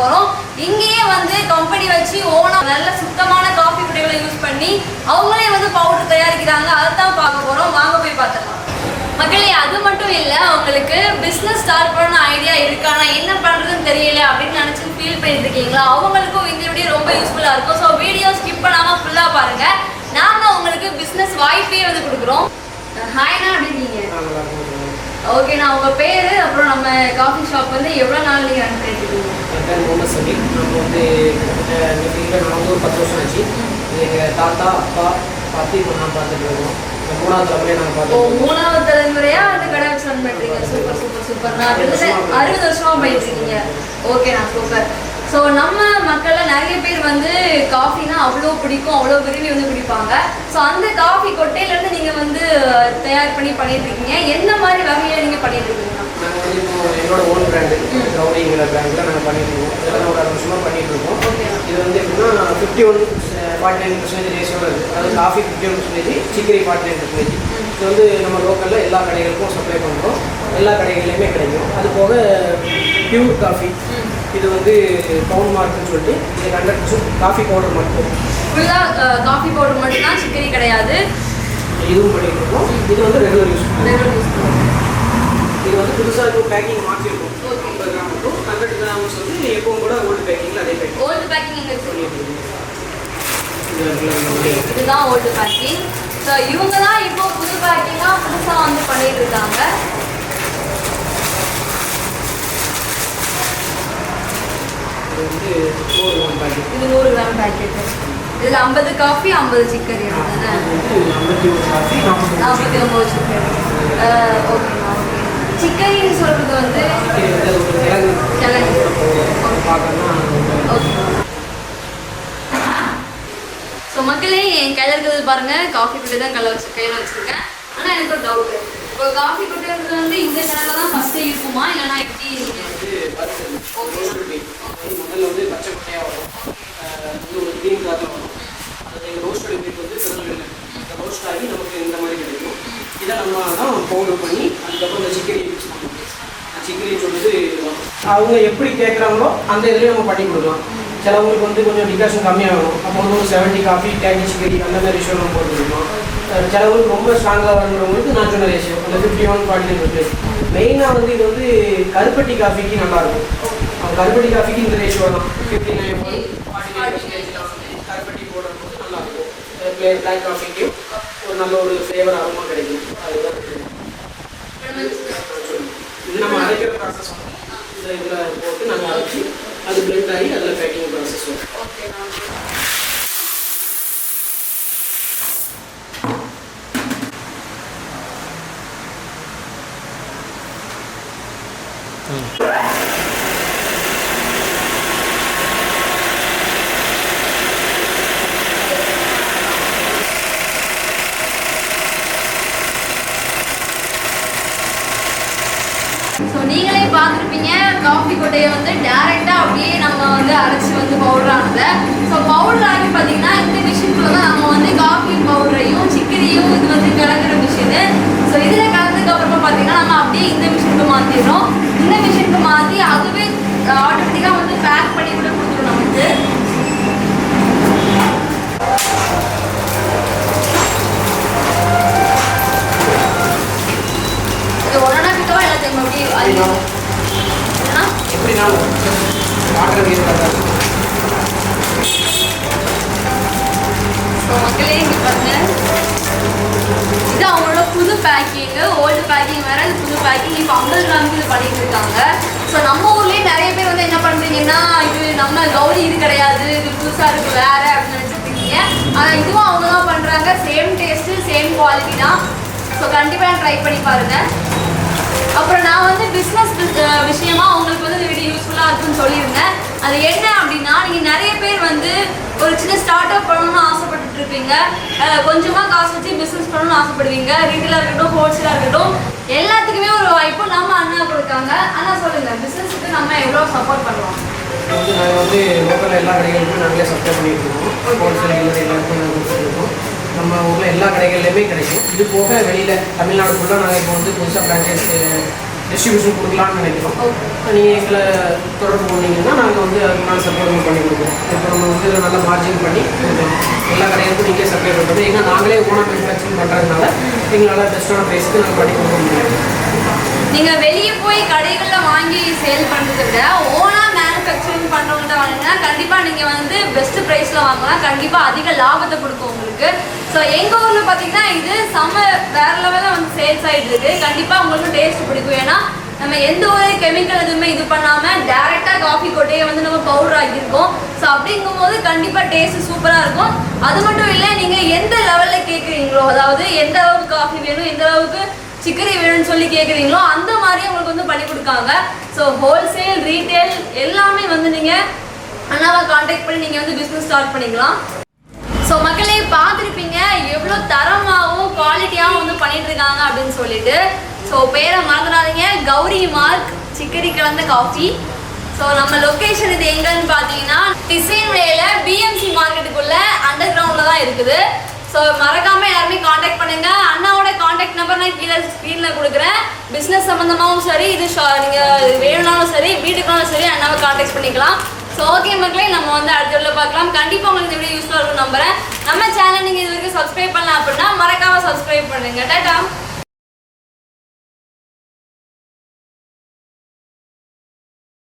போகிறோம் இங்கேயே வந்து கம்பெனி வச்சு ஓனா நல்ல சுத்தமான காஃபி பொடிகளை யூஸ் பண்ணி அவங்களே வந்து பவுடர் தயாரிக்கிறாங்க. அதை தான் பார்க்க போகிறோம் வாங்க போய் பார்த்துக்கலாம். மக்களே அது மட்டும் இல்லை அவங்களுக்கு பிஸ்னஸ் ஸ்டார்ட் பண்ண ஐடியா இருக்கானா என்ன பண்ணுறதுன்னு தெரியல அப்படின்னு நினச்சி ஃபீல் பண்ணிட்டு இருக்கீங்களா அவங்களுக்கும் இந்த வீடியோ ரொம்ப யூஸ்ஃபுல்லாக இருக்கும். ஸோ வீடியோ ஸ்கிப் பண்ணாமல் ஃபுல்லாக பாருங்கள் நாங்கள் உங்களுக்கு பிஸ்னஸ் வாய்ப்பே வந்து கொடுக்குறோம். ஹாய்னா அப்படின்னீங்க ஓகேண்ணா உங்க பேரு அப்புறம் நம்ம காஃபி ஷாப் வந்து எவ்வளவு நாள் நீங்க ரன் பண்ணிட்டு பேர் முகமது நம்ம வந்து கிட்டத்தட்ட நான் ஒரு பத்து வருஷம் ஆச்சு. எங்கள் தாத்தா அப்பா பாத்தி இப்போ நான் பார்த்துட்டு இருக்கோம். மூணாவது தலைமுறையை நாங்கள் ஓ பார்த்துட்டு மூணாவது தலைமுறையா அந்த கடை வச்சு ரன் பண்றீங்க சூப்பர் சூப்பர். சூப்பர் நான் அறுபது வருஷமா போயிட்டு இருக்கீங்க. ஓகே நான் சூப்பர். ஸோ நம்ம மக்கள்ல நிறைய பேர் வந்து காஃபினா அவ்வளோ பிடிக்கும் அவ்வளோ விரும்பி வந்து குடிப்பாங்க. ஸோ அந்த காஃபி கொட்டையிலேருந்து நீங்கள் வந்து தயார் பண்ணி பண்ணிட்டு இருக்கீங்க என்ன மாதிரி வகையில் நீங்கள் பண்ணிட்டு இருக்கீங்க நாங்கள் வந்து இப்போ என்னோட ஓன் பிராண்டு ரவுடிங்கிற பிராண்டில் நாங்கள் பண்ணிட்டு இருக்கோம் இதெல்லாம் ஒரு அரை வருஷமாக பண்ணிட்டு இருக்கோம் ஓகே இது வந்து எப்படின்னா fifty one forty nine percentage ரேஷியோவில் இருக்குது அதாவது coffee fifty one percentage chicory forty nine percentage இது வந்து நம்ம லோக்கலில் எல்லா கடைகளுக்கும் சப்ளை பண்ணுறோம் எல்லா கடைகள்லையுமே கிடைக்கும். அது போக பியூர் காஃபி இது வந்து பவுன் மார்க்னு சொல்லிட்டு இது ஹண்ட்ரட் காஃபி பவுடர் மட்டும். ஃபுல்லாக காஃபி பவுடர் மட்டும்தான் சிக்கரி கிடையாது. இதுவும் பண்ணிட்டு இருக்கோம். இது வந்து ரெகுலர் யூஸ் use பண்ணுவோம். இது வந்து புதுசாக இப்போ பேக்கிங் மாற்றிருக்கோம். ஐம்பது கிராம் மட்டும். ஹண்ட்ரட் கிராம்ஸ் வந்து எப்பவும் கூட ஓல்டு பேக்கிங்கில் அதே பேக்கிங் ஓல்டு பேக்கிங் இருக்கோம் இதுதான் ஓல்டு பேக்கிங் ஸோ இவங்க தான் இப்போ புது பேக்கிங்காக புதுசாக வந்து பண்ணிட்டு இருக்காங்க. இது வந்து நூறு கிராம் பேக்கெட் இது நூறு கிராம் பேக்கெட் இதில் ஐம்பது காஃபி ஐம்பது சிக்கன் தானே ஐம்பத்தி ஒரு காஃபி நாற்பது நாற்பத்தி ஒம்பது சிக்கன் ஓகேண்ணா ஓகே சிக்கரின்னு சொல்கிறது வந்து கிழங்கு. ஓகே ஸோ மக்களே என் கையில் இருக்கிறது பாருங்க. காஃபி குட்டி தான் கையில் வச்சு கையில் வச்சுருக்கேன். ஆனால் எனக்கு ஒரு டவுட்டு இப்போ காஃபி குட்டின்றது வந்து இந்த கடையில் தான் ஃபஸ்ட்டு இருக்குமா இல்லைனா எப்படி? நீங்கள் இது வந்து பச்சை கொட்டையாக வரும். வந்து ஒரு க்ரீன் கலரில் வரும். அது எங்கள் ரோஸ்ட் மீட் வந்து திருநெல்வேலியில் இந்த ரோஸ்ட் ஆகி நமக்கு இந்த மாதிரி கிடைக்கும். இதை நம்ம தான் பவுடர் பண்ணி அதுக்கப்புறம் இந்த சிக்கரி யூஸ் பண்ணுவோம். சிக்கரின்னு சொல்லிட்டு அவங்க எப்படி கேட்குறாங்களோ அந்த இதுலேயும் நம்ம பண்ணி கொடுக்கலாம். சிலவங்களுக்கு வந்து கொஞ்சம் டிகாஷன் கம்மியாகும். அப்போ வந்து ஒரு செவன்ட்டி காஃபி தேர்ட்டி சிக்கரி அந்த மாதிரி ரேஷியோ நம்ம போட்டு கொடுக்கலாம். சிலவங்களுக்கு ரொம்ப ஸ்ட்ராங்காக வரணுங்கிறவங்களுக்கு நான் சொன்ன ரேஷியோ அந்த ஃபிஃப்டி ஒன் ஃபார்ட்டி இருக்கு மெயினாக வந்து இது வந்து கருப்பட்டி காஃபிக்கு நல்லாயிருக்கும் கருப்பட்டி காஃபிக்கு இந்த ரேஷியோ தான் ஃபிஃப்டி நைன் கருப்பட்டி போடுறது நல்லாயிருக்கும் பிளேன் பிளாக் காஃபிக்கும் ஒரு நல்ல ஒரு ஃப்ளேவர் அரோமா கிடைக்கும். அதுதான் இது நம்ம அரைக்கிற ப்ராசஸ் இதில் போட்டு நாங்கள் அரைச்சி அது பிளெண்ட் ஆகி அதில் பேக்கிங் ப்ராசஸ் வரும் ஓகேண்ணா ஸோ நீங்களே பார்த்துருப்பீங்க காஃபி கொட்டையை வந்து டேரெக்டாக அப்படியே நம்ம வந்து அரைச்சி வந்து பவுடர் ஆனதை. ஸோ பவுடர் ஆகி பார்த்தீங்கன்னா இந்த மிஷினுக்குள்ள தான் நம்ம வந்து காஃபி பவுடரையும் சிக்கரியும் இது வந்து கலக்கிற மிஷினு ஸோ இதில் கலந்ததுக்கு அப்புறமா பார்த்தீங்கன்னா நம்ம அப்படியே இந்த மிஷினுக்கு மாற்றிடுறோம் இந்த மிஷினுக்கு மாற்றி அதுவே ஆட்டோமேட்டிக்காக வந்து பேக் பண்ணி கூட கொடுத்துரும் நமக்கு. இது ஒன்றா கிட்டவா எல்லாத்தையும் அப்படியே அது எப்படினாலும் வாட்டர் இருக்கிறதா ஸோ மக்களே இங்கே பாருங்க. இது அவங்களோட புது பேக்கிங்கு ஓல்டு பேக்கிங் வேறு இது புது பேக்கிங் இப்போ ஐம்பது கிராமுக்கு இது பண்ணிட்டு இருக்காங்க ஸோ நம்ம ஊர்லேயே நிறைய பேர் வந்து என்ன பண்ணுறீங்கன்னா இது நம்ம கௌரி இது கிடையாது இது புதுசாக இருக்குது வேறு அப்படின்னு நினச்சிருக்கீங்க ஆனால் இதுவும் அவங்க தான் பண்ணுறாங்க சேம் டேஸ்ட்டு சேம் குவாலிட்டி தான் ஸோ கண்டிப்பாக ட்ரை பண்ணி பாருங்கள் அப்புறம் நான் வந்து பிஸ்னஸ் விஷயமா உங்களுக்கு வந்து இந்த வீடியோ யூஸ்ஃபுல்லாக இருக்குன்னு சொல்லியிருந்தேன். அது என்ன அப்படின்னா நீங்கள் நிறைய பேர் வந்து ஒரு சின்ன ஸ்டார்ட் அப் பண்ணணும்னு ஆசைப்பட்டுட்டு இருப்பீங்க. அஹ் கொஞ்சமா காசு வச்சு பிஸ்னஸ் பண்ணணும்னு ஆசைப்படுவீங்க. ரீட்டெயிலாக இருக்கட்டும் ஹோல்சேலாக இருக்கட்டும் எல்லாத்துக்குமே ஒரு வாய்ப்பு நம்ம அண்ணா கொடுக்காங்க. அண்ணா சொல்லுங்க பிஸ்னஸுக்கு நம்ம எவ்வளோ சப்போர்ட் பண்ணுறோம் வந்து நாங்கள் வந்து லோக்கல் எல்லா கடைகளுக்கும் நாங்களே சப்ளை பண்ணிட்டு இருக்கோம். ஹோல்சேல் எல்லாருக்கும் நம்ம ஊரில் எல்லா கடைகள்லையுமே கிடைக்கும். இது போக வெளியில் தமிழ்நாடு ஃபுல்லாக நாங்கள் இப்போ வந்து புதுசாக ஃப்ரான்ச்சைஸ் டிஸ்ட்ரிபியூஷன் கொடுக்கலாம்னு நினைக்கிறோம். நீங்கள் எங்களை தொடர்பு பண்ணீங்கன்னா நாங்கள் வந்து அதுக்கான சப்ளை பண்ணி கொடுக்குறோம் இப்போ நம்ம வந்து நல்ல மார்ஜின் பண்ணி எல்லா கடைகளுக்கும் நீங்கள் சப்ளை பண்ணுறது ஏன்னா நாங்களே ஓனாக மேனுஃபேக்சரிங் பண்ணுறதுனால எங்களால் பெஸ்ட்டான ப்ரைஸ்க்கு நாங்கள் பண்ணி கொடுக்க முடியும் நீங்க வெளியே போய் கடைகள்ல வாங்கி சேல் பண்றதை விட ஓனா மேனுஃபேக்சரிங் பண்றவங்கள்ட்ட வாங்கினா கண்டிப்பா நீங்க வந்து பெஸ்ட் பிரைஸ்ல வாங்கலாம். கண்டிப்பா அதிக லாபத்தை கொடுக்கும் உங்களுக்கு. ஸோ எங்கள் ஊரில் பார்த்தீங்கன்னா இது செம்ம வேற லெவலில் வந்து சேல்ஸ் ஆகிட்டு இருக்கு. கண்டிப்பாக உங்களுக்கு டேஸ்ட் பிடிக்கும். ஏன்னா நம்ம எந்த ஒரு கெமிக்கல் எதுவுமே இது பண்ணாமல் டேரெக்டாக காஃபி கொட்டையை வந்து நம்ம பவுடர் ஆக்கியிருக்கோம். ஸோ அப்படிங்கும்போது கண்டிப்பாக டேஸ்ட் சூப்பராக இருக்கும். அது மட்டும் இல்லை நீங்கள் எந்த லெவலில் கேட்குறீங்களோ அதாவது எந்த அளவுக்கு காஃபி வேணும் எந்த அளவுக்கு சிக்கரி வேணும்னு சொல்லி கேட்குறீங்களோ அந்த மாதிரி உங்களுக்கு வந்து பண்ணி கொடுக்காங்க. ஸோ ஹோல்சேல் ரீட்டைல் எல்லாமே வந்து நீங்கள் அண்ணாவை காண்டாக்ட் பண்ணி நீங்கள் வந்து பிஸ்னஸ் ஸ்டார்ட் பண்ணிக்கலாம். ஸோ மக்களே பார்த்துருப்பீங்க எவ்வளோ தரமாகவும் குவாலிட்டியாகவும் வந்து பண்ணிட்டு இருக்காங்க அப்படின்னு சொல்லிட்டு. ஸோ பேரை மறந்துடாதீங்க. கௌரி மார்க் சிக்கரி கலந்த காஃபி ஸோ நம்ம லொக்கேஷன் இது எங்கன்னு பார்த்தீங்கன்னா டிசைன் வேல பிஎம்சி மார்க்கெட்டுக்குள்ள அண்டர் கிரவுண்டில் தான் இருக்குது. ஸோ மறக்காம எல்லாருமே காண்டாக்ட் பண்ணுங்க. அண்ணாவோட காண்டாக்ட் நம்பர் நான் கீழே ஸ்க்ரீனில் கொடுக்குறேன். பிஸ்னஸ் சம்மந்தமாகவும் சரி இது ஷா- வேணும்னாலும் சரி வீட்டுக்குனாலும் சரி அண்ணாவை காண்டாக்ட் பண்ணிக்கலாம். ஸோ ஓகே மக்களே நம்ம வந்து அடுத்த வீடியோ பார்க்கலாம். கண்டிப்பாக உங்களுக்கு இந்த வீடியோ யூஸ்ஃபுல்லாக இருக்கும் நம்புறேன். நம்ம சேனல் நீங்கள் இது வரைக்கும் சப்ஸ்கிரைப் பண்ணலாம் அப்படின்னா மறக்காமல் சப்ஸ்கிரைப் பண்ணுங்க. டாட்டா